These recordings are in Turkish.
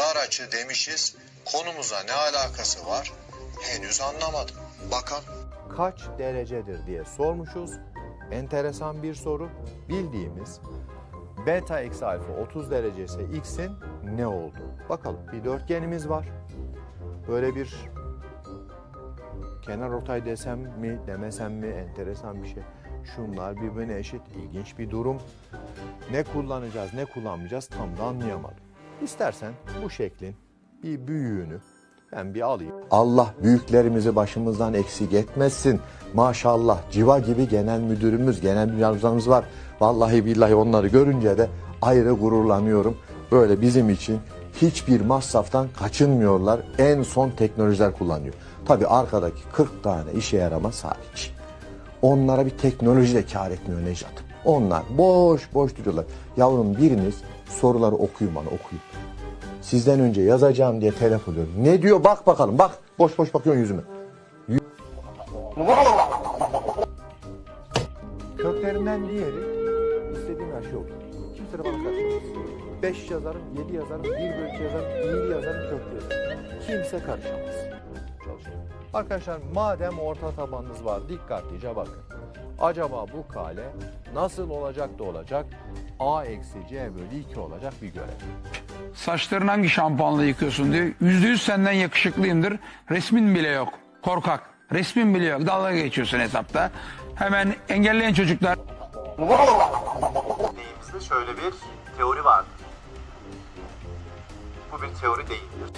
dar açı demişiz. Konumuza ne alakası var? Henüz anlamadım. Bakalım. kaç derecedir diye sormuşuz. Enteresan bir soru. Bildiğimiz beta eksi alfa 30 derece x'in ne oldu? Bakalım bir dörtgenimiz var. Böyle bir kenar ortay desem mi demesem mi enteresan bir şey. Şunlar birbirine eşit ilginç bir durum. Ne kullanacağız ne kullanmayacağız tam da anlayamadım. İstersen bu şeklin bir büyüğünü ben bir alayım. Allah büyüklerimizi başımızdan eksik etmesin. Maşallah civa gibi genel müdürümüz, genel müdürümüz var. Vallahi billahi onları görünce de ayrı gururlanıyorum. Böyle bizim için hiçbir masraftan kaçınmıyorlar. En son teknolojiler kullanıyor. Tabii arkadaki 40 tane işe yaramaz hariç. Onlara bir teknoloji de kar etmiyor Nejat. Onlar boş boş duruyorlar. Yavrum biriniz soruları okuyun bana okuyun. Sizden önce yazacağım diye telefon ediyorum. Ne diyor bak bakalım bak. Boş boş bakıyorsun yüzüme. Yü- Köklerinden diğeri istediğim her şey olur. Kimse de bana karışamaz. Beş yazarım, yedi yazarım, bir bölü iki yazarım, bir yazarım, köklü. Kimse karışamaz. Arkadaşlar madem orta tabanınız var dikkatlice bakın. Acaba bu kale nasıl olacak da olacak? A eksi C bölü 2 olacak bir görelim. Saçlarını hangi şampuanla yıkıyorsun diyor. Yüzde yüz senden yakışıklıyımdır. Resmin bile yok. Korkak. Resmin bile yok. Dalga geçiyorsun hesapta. Hemen engelleyen çocuklar. Deyimizde şöyle bir teori var. Bu bir teori değildir.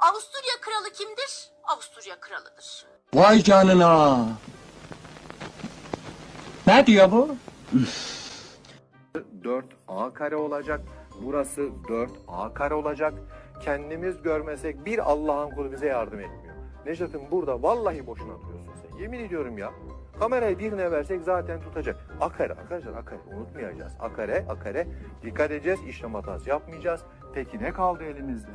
Avusturya kralı kimdir? Avusturya kralıdır. Vay canına. Ne diyor bu? 4A kare olacak. Burası 4A kare olacak. Kendimiz görmesek bir Allah'ın kulu bize yardım etmiyor. Necat'ım burada vallahi boşuna duruyorsun sen. Yemin ediyorum ya. Kamerayı birine versek zaten tutacak. Akare arkadaşlar akare unutmayacağız. Akare akare dikkat edeceğiz. İşlem hatası yapmayacağız. Peki ne kaldı elimizde?